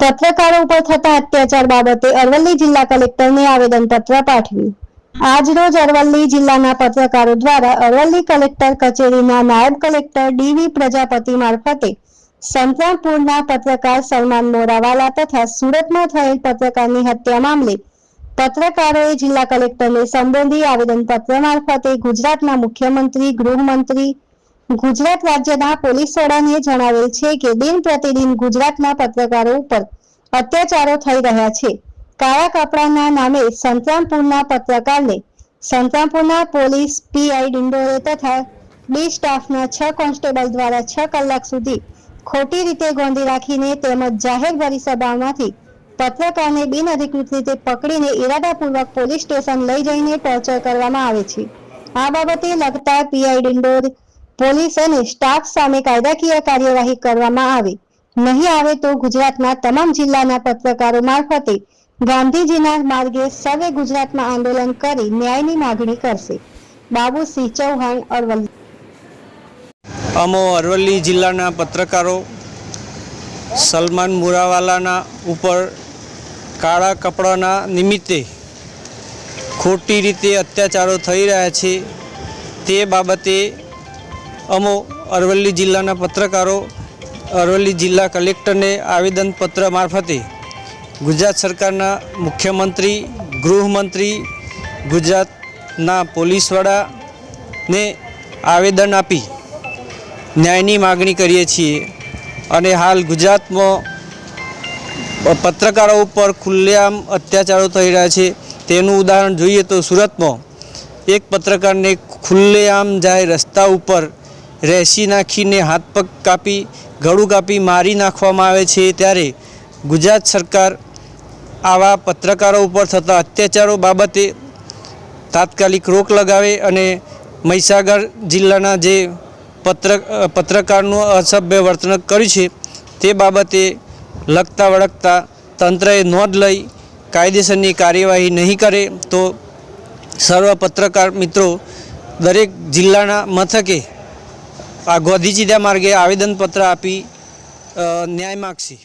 પત્રકારો ઉપર થતા અત્યાચાર બાબતે અરવલ્લી જિલ્લા કલેક્ટરને આવેદનપત્ર પાઠવ્યું. આજરોજ અરવલ્લી જિલ્લાના પત્રકારો દ્વારા અરવલ્લી કલેક્ટર કચેરીના નાયબ કલેક્ટર ડીવી પ્રજાપતિ મારફતે સંતરામપુરના પત્રકાર સલમાન મોરાવાલા તથા સુરતમાં થયેલ પત્રકારની હત્યા મામલે પત્રકારોએ જિલ્લા કલેક્ટરને સંબોધી આવેદનપત્ર મારફતે ગુજરાતના મુખ્યમંત્રી, ગૃહમંત્રી ગુજરાત રાજ્યના પોલીસ વડાને જણાવેલ છે કે દિન પ્રતિદિન ગુજરાતના પત્રકારો ઉપર અત્યાચારો થઈ રહ્યા છે. કાળા કપડાના નામે સંતરામપુરના પત્રકારને સંતરામપુરના પોલીસ પીઆઈ ડિંડોરે તથા બી સ્ટાફના છ કોન્સ્ટેબલ દ્વારા છ કલાક સુધી ખોટી રીતે ગોંધી રાખીને તેમજ જાહેર પરિસભામાંથી પત્રકારને બિનઅધિકૃત રીતે પકડીને ઇરાદાપૂર્વક પોલીસ સ્ટેશન લઈ જઈને ટોર્ચર કરવામાં આવે છે. આ બાબતે લગતા પીઆઈ ડિંડોર પોલીસ અને સ્ટાફ સામે કાયદાકીય કાર્યવાહી કરવામાં આવે. નહીં આવે તો ગુજરાતના તમામ જિલ્લાના પત્રકારો મારફતે ગાંધીજીના માર્ગે સર્વે ગુજરાતમાં આંદોલન કરી ન્યાયની માગણી કરશે. બાબુસિંહ ચૌહાણ, અરવલ્લી. અમો અરવલ્લી જિલ્લાના પત્રકારો, સલમાન મુરાવાલાના ઉપર કાળા કપડાના નિમિત્તે ખોટી રીતે અત્યાચારો થઈ રહ્યા છે, તે બાબતે અમો અરવલ્લી જિલ્લાના પત્રકારો, અરવલ્લી જિલ્લા કલેક્ટરને આવેદનપત્ર મારફતે ગુજરાત સરકારના મુખ્યમંત્રી, ગૃહમંત્રી, ગુજરાતના પોલીસ વડાને આવેદન આપી ન્યાયની માગણી કરીએ છીએ. અને હાલ ગુજરાતમાં પત્રકારો ઉપર ખુલ્લેઆમ અત્યાચારો થઈ રહ્યા છે. તેનું ઉદાહરણ જોઈએ તો સુરતમાં એક પત્રકારને ખુલ્લેઆમ જાય રસ્તા ઉપર રેસી નાખીને હાથ પગ કાપી, ગળું કાપી મારી નાખવામાં આવે છે ત્યારે ગુજરાત સરકાર આવા પત્રકારો ઉપર થતા અત્યાચારો બાબતે તાત્કાલિક રોક લગાવે અને મહીસાગર જિલ્લાના જે પત્ર, પત્રકારનું અસભ્ય વર્તન કર્યું છે તે બાબતે લગતા વળગતા તંત્રએ નોંધ લઈ કાયદેસરની કાર્યવાહી નહીં કરે તો સર્વ પત્રકાર મિત્રો દરેક જિલ્લાના મથકે આ ગોધીચીદા માર્ગે આવેદનપત્ર આપી ન્યાય માગશે.